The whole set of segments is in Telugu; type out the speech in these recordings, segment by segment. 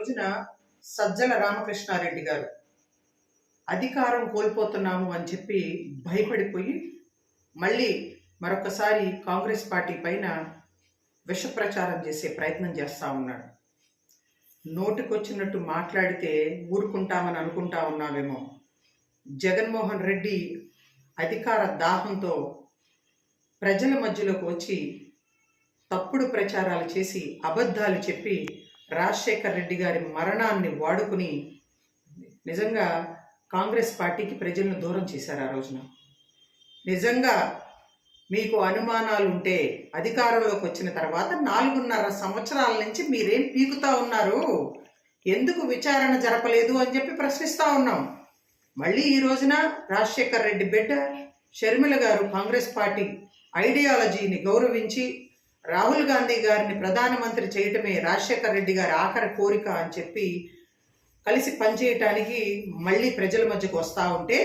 రోజున సజ్జల రామకృష్ణారెడ్డి గారు అధికారం కోల్పోతున్నాము అని చెప్పి భయపడిపోయి మళ్ళీ మరొకసారి కాంగ్రెస్ పార్టీ పైన విష ప్రచారం చేసే ప్రయత్నం చేస్తూ ఉన్నాడు. నోటికొచ్చినట్టు మాట్లాడితే ఊరుకుంటామని అనుకుంటా ఉన్నామేమో జగన్మోహన్ రెడ్డి అధికార దాహంతో ప్రజల మధ్యలోకి వచ్చి తప్పుడు ప్రచారాలు చేసి అబద్ధాలు చెప్పి రాజశేఖర్ రెడ్డి గారి మరణాన్ని వాడుకుని నిజంగా కాంగ్రెస్ పార్టీకి ప్రజలను దూరం చేశారు ఆ రోజున. నిజంగా మీకు అనుమానాలు ఉంటే అధికారంలోకి వచ్చిన తర్వాత నాలుగున్నర సంవత్సరాల నుంచి మీరేం పీకుతా ఉన్నారు? ఎందుకు విచారణ జరపలేదు అని చెప్పి ప్రశ్నిస్తూ ఉన్నాం. మళ్ళీ ఈ రోజున రాజశేఖర్ రెడ్డి బిడ్డ షర్మిల గారు కాంగ్రెస్ పార్టీ ఐడియాలజీని గౌరవించి రాహుల్ గాంధీ గారిని ప్రధానమంత్రి చేయటమే రాజశేఖర్ రెడ్డి గారి ఆఖరి కోరిక అని చెప్పి కలిసి పనిచేయటానికి మళ్ళీ ప్రజల మధ్యకు వస్తూ ఉంటే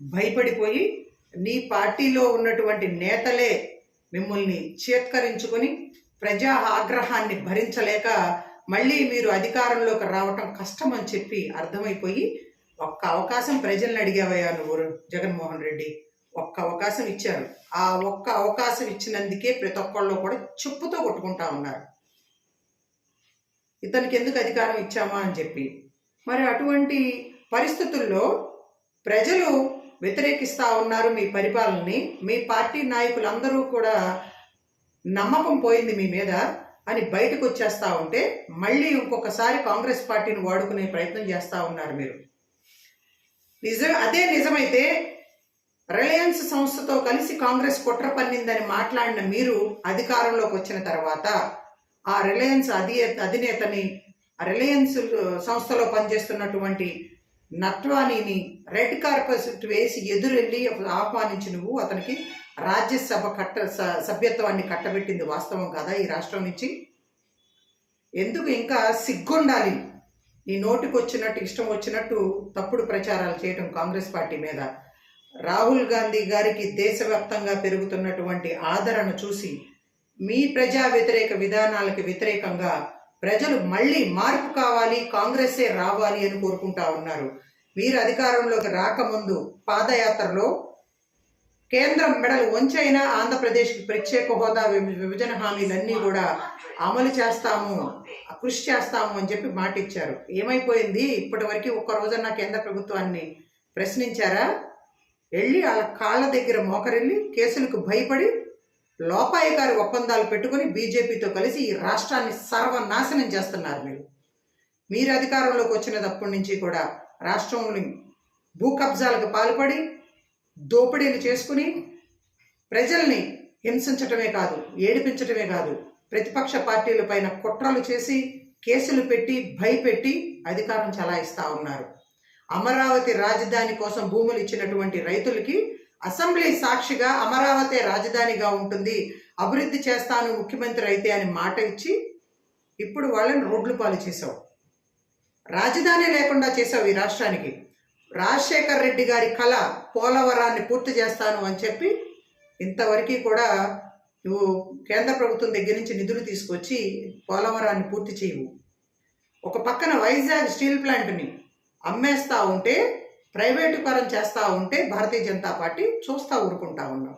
భయపడిపోయి నీ పార్టీలో ఉన్నటువంటి నేతలే మిమ్మల్ని చేత్కరించుకొని ప్రజా ఆగ్రహాన్ని భరించలేక మళ్ళీ మీరు అధికారంలోకి రావటం కష్టం అని చెప్పి అర్థమైపోయి ఒక్క అవకాశం ప్రజల్ని అడిగావయ్యా నువ్వు జగన్మోహన్ రెడ్డి. ఒక్క అవకాశం ఇచ్చారు. ఆ ఒక్క అవకాశం ఇచ్చినందుకే ప్రతి ఒక్కళ్ళు కూడా చెప్పుతో కొట్టుకుంటా ఉన్నారు. ఇతనికి ఎందుకు అధికారం ఇచ్చామా అని చెప్పి. మరి అటువంటి పరిస్థితుల్లో ప్రజలు వ్యతిరేకిస్తూ ఉన్నారు మీ పరిపాలనని. మీ పార్టీ నాయకులందరూ కూడా నమ్మకం పోయింది మీ మీద అని బయటకు వచ్చేస్తూ ఉంటే మళ్ళీ ఇంకొకసారి కాంగ్రెస్ పార్టీని వాడుకునే ప్రయత్నం చేస్తూ ఉన్నారు మీరు. నిజం అదే నిజమైతే రిలయన్స్ సంస్థతో కలిసి కాంగ్రెస్ కుట్ర పన్నిందని మాట్లాడిన మీరు అధికారంలోకి వచ్చిన తర్వాత ఆ రిలయన్స్ అధి అధినేతని ఆ రిలయన్స్ సంస్థలో పనిచేస్తున్నటువంటి నట్వానీని రెడ్ కార్పెట్ వేసి ఎదురెళ్ళి ఆహ్వానించి నువ్వు అతనికి రాజ్యసభ కట్ట స- సభ్యత్వాన్ని కట్టబెట్టింది వాస్తవం కదా ఈ రాష్ట్రం నుంచి? ఎందుకు ఇంకా సిగ్గుండాలి? నీ నోటికి వచ్చినట్టు ఇష్టం వచ్చినట్టు తప్పుడు ప్రచారాలు చేయటం కాంగ్రెస్ పార్టీ మీద. రాహుల్ గాంధీ గారికి దేశవ్యాప్తంగా పెరుగుతున్నటువంటి ఆదరణ చూసి మీ ప్రజా వ్యతిరేక విధానాలకు వ్యతిరేకంగా ప్రజలు మళ్ళీ మార్పు కావాలి కాంగ్రెసే రావాలి అని కోరుకుంటా ఉన్నారు. మీరు అధికారంలోకి రాకముందు పాదయాత్రలో కేంద్రం మెడలు వంచైనా ఆంధ్రప్రదేశ్కి ప్రత్యేక హోదా విభ- విభజన హామీలన్నీ కూడా అమలు చేస్తాము కృషి చేస్తాము అని చెప్పి మాట ఇచ్చారు ఏమైపోయింది? ఇప్పటి వరకు ఒక్క రోజన్నా కేంద్ర ప్రభుత్వాన్ని ప్రశ్నించారా? వెళ్ళి వాళ్ళ కాళ్ళ దగ్గర మోకరెళ్ళి కేసులకు భయపడి లోపాయకారి ఒప్పందాలు పెట్టుకుని బీజేపీతో కలిసి ఈ రాష్ట్రాన్ని సర్వనాశనం చేస్తున్నారు మీరు. మీరు అధికారంలోకి వచ్చినప్పటి నుంచి కూడా రాష్ట్రంలో భూ కబ్జాలకు పాల్పడి దోపిడీలు చేసుకుని ప్రజల్ని హింసించటమే కాదు ఏడిపించటమే కాదు ప్రతిపక్ష పార్టీల పైన కుట్రలు చేసి కేసులు పెట్టి భయపెట్టి అధికారం చలాయిస్తూ ఉన్నారు. అమరావతి రాజధాని కోసం భూములు ఇచ్చినటువంటి రైతులకి అసెంబ్లీ సాక్షిగా అమరావతి రాజధానిగా ఉంటుంది. అభివృద్ధి చేస్తాను ముఖ్యమంత్రి అయితే అని మాట ఇచ్చి ఇప్పుడు వాళ్ళని రోడ్లు పాలు చేసావు రాజధాని లేకుండా చేసావు ఈ రాష్ట్రానికి. రాజశేఖర్ రెడ్డి గారి కళ పోలవరాన్ని పూర్తి చేస్తాను అని చెప్పి ఇంతవరకు కూడా నువ్వు కేంద్ర ప్రభుత్వం దగ్గర నుంచి నిధులు తీసుకొచ్చి పోలవరాన్ని పూర్తి చేయవు. ఒక పక్కన వైజాగ్ స్టీల్ ప్లాంట్ని అమ్మేస్తా ఉంటే ప్రైవేటుకరం చేస్తూ ఉంటే భారతీయ జనతా పార్టీ చూస్తూ ఊరుకుంటా ఉన్నాం.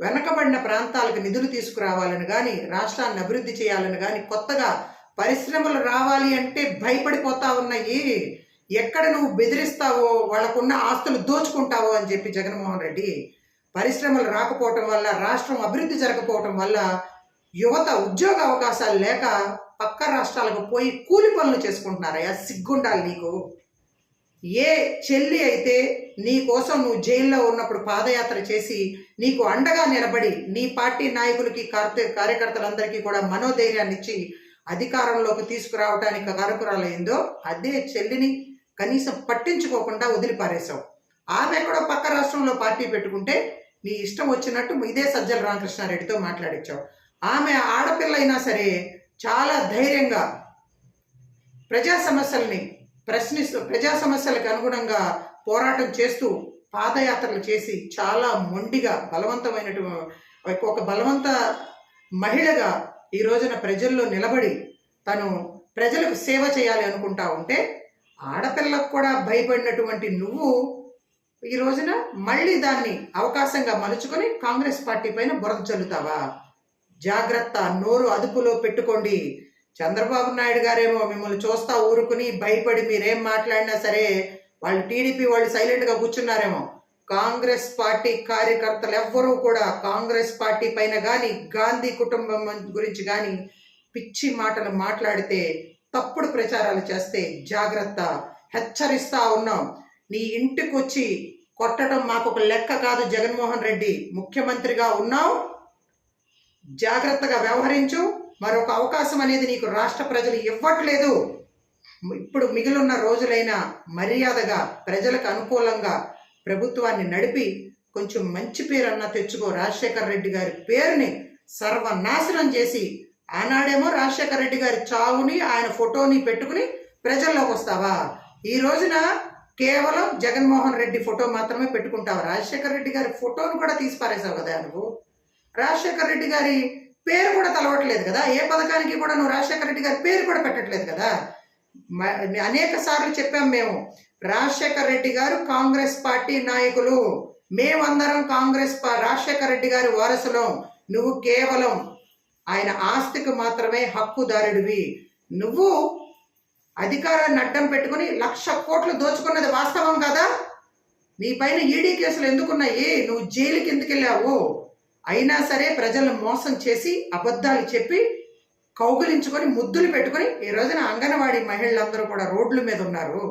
వెనకబడిన ప్రాంతాలకు నిధులు తీసుకురావాలని కానీ రాష్ట్రాన్ని అభివృద్ధి చేయాలని కానీ కొత్తగా పరిశ్రమలు రావాలి అంటే భయపడిపోతా ఉన్నాయి. ఎక్కడ నువ్వు బెదిరిస్తావో వాళ్ళకున్న ఆస్తులు దోచుకుంటావో అని చెప్పి జగన్మోహన్ రెడ్డి పరిశ్రమలు రాకపోవటం వల్ల రాష్ట్రం అభివృద్ధి జరగకపోవటం వల్ల యువత ఉద్యోగ అవకాశాలు లేక పక్క రాష్ట్రాలకు పోయి కూలి పనులు చేసుకుంటున్నారయ్యా. సిగ్గుండాలి నీకు. ఏ చెల్లి అయితే నీ కోసం నువ్వు జైల్లో ఉన్నప్పుడు పాదయాత్ర చేసి నీకు అండగా నిలబడి నీ పార్టీ నాయకులకి కార్య కార్యకర్తలందరికీ కూడా మనోధైర్యాన్ని ఇచ్చి అధికారంలోకి తీసుకురావడానికి కారకురాలైందో అదే చెల్లిని కనీసం పట్టించుకోకుండా వదిలిపారేశావు. ఆమె కూడా పక్క రాష్ట్రంలో పార్టీ పెట్టుకుంటే నీ ఇష్టం వచ్చినట్టు ఇదే సజ్జల రామకృష్ణారెడ్డితో మాట్లాడించావు ఆమె ఆడపిల్ల అయినా సరే చాలా ధైర్యంగా ప్రజా సమస్యల్ని ప్రశ్నిస్తూ ప్రజా సమస్యలకు అనుగుణంగా పోరాటం చేస్తూ పాదయాత్రలు చేసి చాలా మొండిగా బలవంతమైనటువంటి ఒక బలవంత మహిళగా ఈ రోజున ప్రజల్లో నిలబడి తను ప్రజలకు సేవ చేయాలి అనుకుంటా ఉంటే ఆడపిల్లకు కూడా భయపడినటువంటి నువ్వు ఈ రోజున మళ్ళీ దాన్ని అవకాశంగా మలుచుకొని కాంగ్రెస్ పార్టీ పైన బురద చల్లుతావా? జాగ్రత్త నోరు అదుపులో పెట్టుకోండి. చంద్రబాబు నాయుడు గారేమో మిమ్మల్ని చూస్తా ఊరుకుని భయపడి మీరేం మాట్లాడినా సరే వాళ్ళు టీడీపీ వాళ్ళు సైలెంట్గా కూర్చున్నారేమో. కాంగ్రెస్ పార్టీ కార్యకర్తలు ఎవ్వరూ కూడా కాంగ్రెస్ పార్టీ పైన కానీ గాంధీ కుటుంబం గురించి కానీ పిచ్చి మాటలు మాట్లాడితే తప్పుడు ప్రచారాలు చేస్తే జాగ్రత్త హెచ్చరిస్తా ఉన్నాం. నీ ఇంటికి వచ్చి కొట్టడం మాకు ఒక లెక్క కాదు జగన్మోహన్ రెడ్డి. ముఖ్యమంత్రిగా ఉన్నావు. జాగ్రత్తగా వ్యవహరించు. మరొక అవకాశం అనేది నీకు రాష్ట్ర ప్రజలు ఇవ్వట్లేదు. ఇప్పుడు మిగిలిన రోజులైనా మర్యాదగా ప్రజలకు అనుకూలంగా ప్రభుత్వాన్ని నడిపి కొంచెం మంచి పేరన్నా తెచ్చుకో. రాజశేఖర రెడ్డి గారి పేరుని సర్వనాశనం చేసి ఆనాడేమో రాజశేఖర రెడ్డి గారి చావుని ఆయన ఫోటోని పెట్టుకుని ప్రజల్లోకి వస్తావా? ఈ రోజున కేవలం జగన్మోహన్ రెడ్డి ఫోటో మాత్రమే పెట్టుకుంటావు? రాజశేఖర రెడ్డి గారి ఫోటోను కూడా తీసిపారేసావు కదా నువ్వు? రాజశేఖర రెడ్డి గారి పేరు కూడా తలవట్లేదు కదా. ఏ పథకానికి కూడా నువ్వు రాజశేఖర రెడ్డి గారి పేరు కూడా పెట్టట్లేదు కదా. అనేక సార్లు చెప్పాం మేము రాజశేఖర రెడ్డి గారు కాంగ్రెస్ పార్టీ నాయకులు. మేమందరం కాంగ్రెస్ పా రాజశేఖర రెడ్డి గారి వారసులం. నువ్వు కేవలం ఆయన ఆస్తికి మాత్రమే హక్కుదారుడివి. నువ్వు అధికారాన్ని అడ్డం పెట్టుకుని లక్ష కోట్లు దోచుకున్నది వాస్తవం కదా. నీ పైన ఈడీ కేసులు ఎందుకున్నాయి? నువ్వు జైలుకి ఎందుకు వెళ్ళావు అయినా సరే ప్రజలను మోసం చేసి అబద్ధాలు చెప్పి కౌగులించుకొని ముద్దులు పెట్టుకొని ఈ రోజున అంగన్వాడీ మహిళలందరూ కూడా రోడ్ల మీద ఉన్నారు.